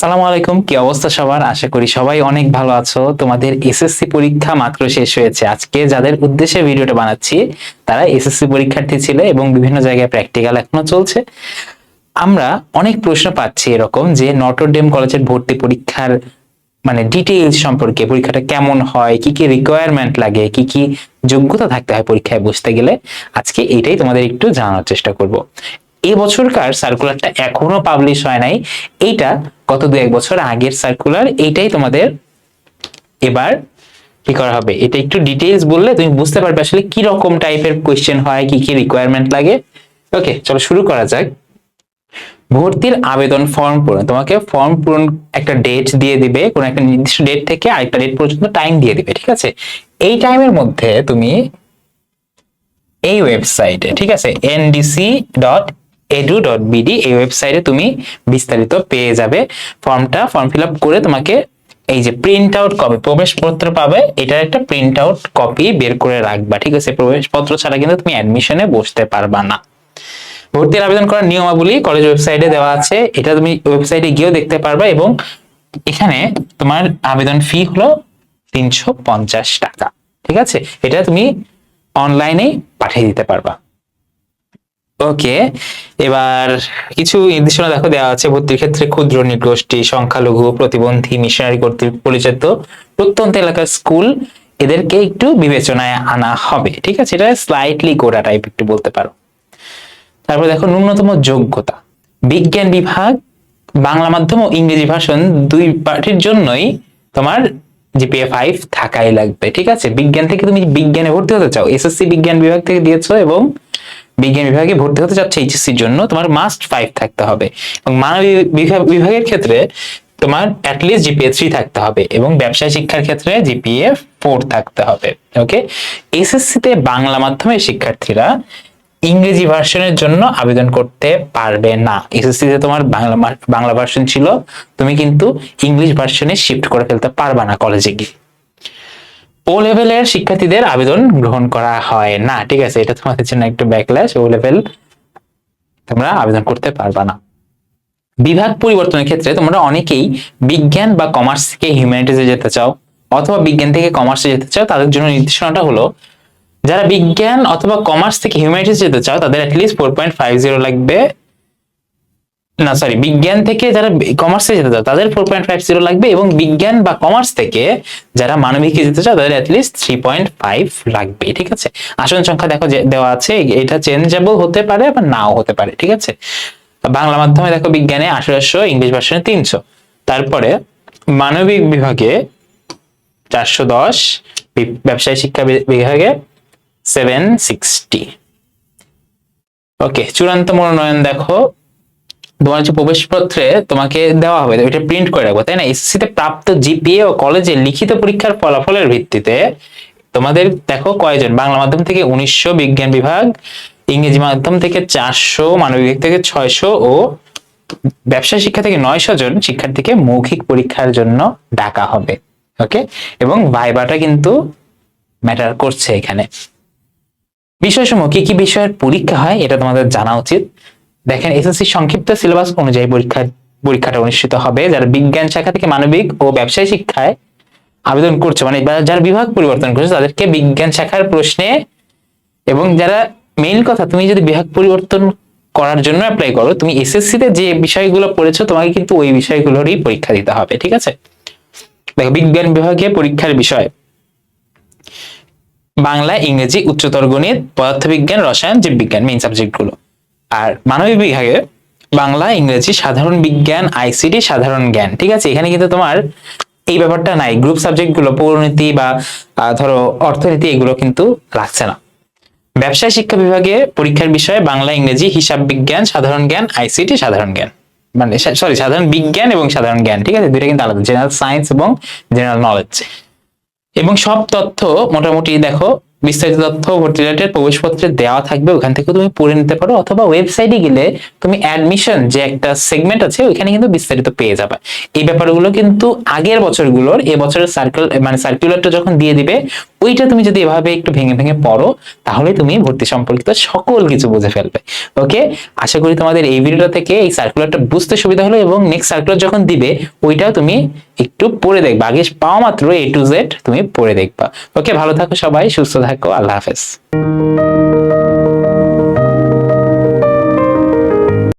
সালাম আলাইকুম, কি অবস্থা সবার? আশা করি সবাই অনেক ভালো আছো। তোমাদের এসএসসি পরীক্ষা মাত্র শেষ হয়েছে। আজকে যাদের উদ্দেশ্যে ভিডিওটা বানাচ্ছি, তারা এসএসসি পরীক্ষার্থী ছিল এবং বিভিন্ন জায়গায় প্র্যাকটিক্যাল এখনও চলছে। আমরা অনেক প্রশ্ন পাচ্ছি এরকম যে নটরডেম কলেজের ভর্তি পরীক্ষার মানে ডিটেইলস সম্পর্কে, পরীক্ষাটা কেমন হয়, কি কি রিকোয়ারমেন্ট লাগে, কি কি যোগ্যতা থাকতে হয় পরীক্ষায় বসতে গেলে। আজকে এইটাই তোমাদের একটু জানানোর চেষ্টা করব। এই বছরকার সার্কুলারটা এখনও পাবলিশ হয় নাই। এইটা গত দু এক বছর আগের সার্কুলার এইটাই তোমাদের এবার কি করা হবে? এটা একটু ডিটেইলস বললে তুমি বুঝতে পারবে আসলে কি রকম টাইপের কোয়েশ্চেন হয়, কি কি রিকোয়ারমেন্ট লাগে। ওকে চলো শুরু করা যাক। ভর্তির আবেদন ফর্ম পূরণ। তোমাকে ফর্ম পূরণ একটা ডেট দিয়ে দিবে, কোন একটা নির্দিষ্ট ডেট থেকে আরেকটা ডেট পর্যন্ত টাইম দিয়ে দিবে, ঠিক আছে? এই টাইমের মধ্যে তুমি এই ওয়েবসাইটে ঠিক আছে? NDC dot edu dot BD এই ওয়েবসাইটে তুমি বিস্তারিত পেয়ে যাবে। ফর্মটা ফর্ম ফিল করে তোমাকে এই যে প্রিন্ট আউট কপি প্রবেশপত্র পাবে, এটার একটা প্রিন্ট আউট কপি বের করে রাখবা, ঠিক আছে? প্রবেশপত্র ছাড়া কিন্তু তুমি অ্যাডমিশনে বসতে পারবা না। ভর্তির আবেদন করার নিয়মাবলী কলেজ ওয়েবসাইটে দেওয়া আছে, এটা তুমি ওয়েবসাইটে গিয়েও দেখতে পারবা এবং এখানে তোমার আবেদন ফি হলো তিনশো পঞ্চাশ টাকা, ঠিক আছে? এটা তুমি অনলাইনে পাঠিয়ে দিতে পারবা। ওকে, এবার কিছু নির্দেশনা দেখো দেওয়া আছে, ভর্তির ক্ষেত্রে ক্ষুদ্র, নৃগোষ্ঠী, সংখ্যালঘু, প্রতিবন্ধী মিশনারি কর্তৃক পরিচিত প্রত্যন্ত এলাকার স্কুল, এদেরকে একটু বিবেচনায় আনা হবে, ঠিক আছে? এটা স্লাইটলি গোড়া টাইপ একটু বলতে পারো। তারপর দেখো, ন্যূনতম যোগ্যতা। বিজ্ঞান বিভাগ, বাংলা মাধ্যম ও ইংরেজি ভাষণ দুই পার্টির জন্যই তোমার জিপিএ ফাইভ থাকাই লাগবে, ঠিক আছে? বিজ্ঞান থেকে তুমি বিজ্ঞানে ভর্তি হতে চাও এসএসসি বিজ্ঞান বিভাগ থেকে দিয়েছ এবং বিজ্ঞান বিভাগে ভর্তি হতে চাচ্ছে এইচএসসি এর জন্য, তোমার মাস্ট ফাইভ থাকতে হবে। এবং মানবিক বিভাগের ক্ষেত্রে তোমার অ্যাটলিস্ট জিপিএ থ্রি থাকতে হবে এবং ব্যবসায় শিক্ষার ক্ষেত্রে জিপিএ ফোর থাকতে হবে ওকে এসএসসি তে বাংলা মাধ্যমের শিক্ষার্থীরা ইংরেজি ভার্সনের জন্য আবেদন করতে পারবে না। এসএসসি তে তোমার বাংলা বাংলা ভার্সন ছিল, তুমি কিন্তু ইংলিশ ভার্সনে শিফট করে ফেলতে পারবা না কলেজে গিয়ে। ও লেভেলের শিক্ষার্থীদের আবেদন গ্রহণ করা হয় না। ঠিক আছে, এটা তোমাদের জন্য একটু ব্যাকল্যাশ ও লেভেল তোমরা আবেদন করতে পারবা না। বিভাগ পরিবর্তনের ক্ষেত্রে তোমরা অনেকেই বিজ্ঞান বা কমার্স থেকে হিউম্যানিটিজে যেতে চাও অথবা বিজ্ঞান থেকে কমার্সে যেতে চাও, তাদের জন্য নির্দেশনাটা হলো, যারা বিজ্ঞান অথবা কমার্স থেকে হিউম্যানিটিজ যেতে চাও, তাদের at least four point five zero লাগবে। না সরি বিজ্ঞান থেকে যারা কমার্সে যেতে চাও তাদের ফোর পয়েন্ট ফাইভ জিরো লাগবে এবং বিজ্ঞান বা কমার্স থেকে যারা মানবিকে যেতে চাও তাদের অ্যাটলিস্ট থ্রি পয়েন্ট ফাইভ লাগবে, ঠিক আছে? আসন সংখ্যা দেখো যে দেওয়া আছে, এটা চেঞ্জেবল হতে পারে বা নাও হতে পারে, ঠিক আছে? বাংলা মাধ্যমে দেখো বিজ্ঞানে আঠারোশো, ইংলিশ ভার্সনে তিনশো। তারপরে মানবিক বিভাগে চারশো দশ ব্যবসায় শিক্ষা বিভাগে সেভেন সিক্সটি ওকে চূড়ান্ত মনোনয়ন দেখো তোমার যে প্রবেশপত্রে তোমাকে দেওয়া হবে, এটা প্রিন্ট করে রাখব, তাই না? এসএসসি তে প্রাপ্ত জিপিএ ও কলেজে লিখিত পরীক্ষার ফলাফলের ভিত্তিতে তোমাদের দেখো কয়জন? বাংলা মাধ্যম থেকে উনিশশো, বিজ্ঞান বিভাগ, ইংরেজি মাধ্যম থেকে চারশো, মানবিক থেকে ছয়শো ও ব্যবসা শিক্ষা থেকে নয়শো জন শিক্ষার্থীকে মৌখিক পরীক্ষার জন্য ডাকা হবে ওকে এবং ভাইবাটা কিন্তু ম্যাটার করছে এখানে। বিষয়সমূহ কি কি বিষয়ের পরীক্ষা হয়, এটা তোমাদের জানা উচিত। দেখেন এসএসসি সংক্ষিপ্ত সিলেবাস অনুযায়ী পরীক্ষা, পরীক্ষাটা অনুষ্ঠিত হবে। যারা বিজ্ঞান শাখা থেকে মানবিক ও ব্যবসায় শিক্ষায় আবেদন করছে মানে যারা বিভাগ পরিবর্তন করছে, তাদেরকে বিজ্ঞান শাখার প্রশ্নে এবং যারা মেইন কথা, তুমি যদি বিভাগ পরিবর্তন করার জন্য অ্যাপ্লাই করো, তুমি এসএসসি তে যে বিষয়গুলো পড়েছো, তোমাকে কিন্তু ওই বিষয়গুলোরই পরীক্ষা দিতে হবে, ঠিক আছে? দেখো, বিজ্ঞান বিভাগে পরীক্ষার বিষয়। বাংলা, ইংরেজি, উচ্চতর গণিত, পদার্থবিজ্ঞান, রসায়ন, জীববিজ্ঞান মেইন সাবজেক্টগুলো আর মানবিক বিভাগে বাংলা, ইংরেজি, সাধারণ বিজ্ঞান আইসিটি সাধারণ জ্ঞান, ঠিক আছে? এখানে কিন্তু তোমার এই ব্যাপারটা নাই। গ্রুপ সাবজেক্টগুলো পৌরনীতি বা ধরো অর্থনীতি এগুলো কিন্তু লাগছে না। ব্যবসায় শিক্ষা বিভাগে পরীক্ষার বিষয়ে বাংলা, ইংরেজি, হিসাব বিজ্ঞান, সাধারণ জ্ঞান আইসিটি সাধারণ জ্ঞান। মানে সরি সাধারণ বিজ্ঞান এবং সাধারণ জ্ঞান, ঠিক আছে? দুইটা কিন্তু আলাদা জেনারেল সায়েন্স এবং জেনারেল নলেজ এবং সব তথ্য মোটামুটি দেখো বিস্তারিত তথ্য ভর্তি রিলেটেড প্রবেশপত্রে দেওয়া থাকবে, ওখান থেকে তুমি পড়ে নিতে পারো, অথবা ওয়েবসাইটে গেলে তুমি অ্যাডমিশন যে একটা সেগমেন্ট আছে, ওইখানে কিন্তু বিস্তারিত পেয়ে যাবে। এই ব্যাপারগুলো কিন্তু আগের বছরগুলোর, এ বছরের সার্কেল মানে সার্কুলারটা যখন দিয়ে দিবে ওইটা তুমি যদি এভাবে একটু ভেঙে ভেঙে পড়ো, তাহলে তুমি ভর্তি সম্পর্কিত সকল কিছু বুঝে ফেলবে। ওকে আশা করি তোমাদের এই ভিডিওটা থেকে এই সার্কুলারটা বুঝতে সুবিধা হলো এবং নেক্সট সার্কুলার যখন দিবে, ওইটাও তুমি একটু পড়ে দেখবা। আগে পাওয়া মাত্র এ টু জেড তুমি পড়ে দেখবা। ওকে ভালো থাকো সবাই, সুস্থ থাকো, আল্লাহ হাফেজ।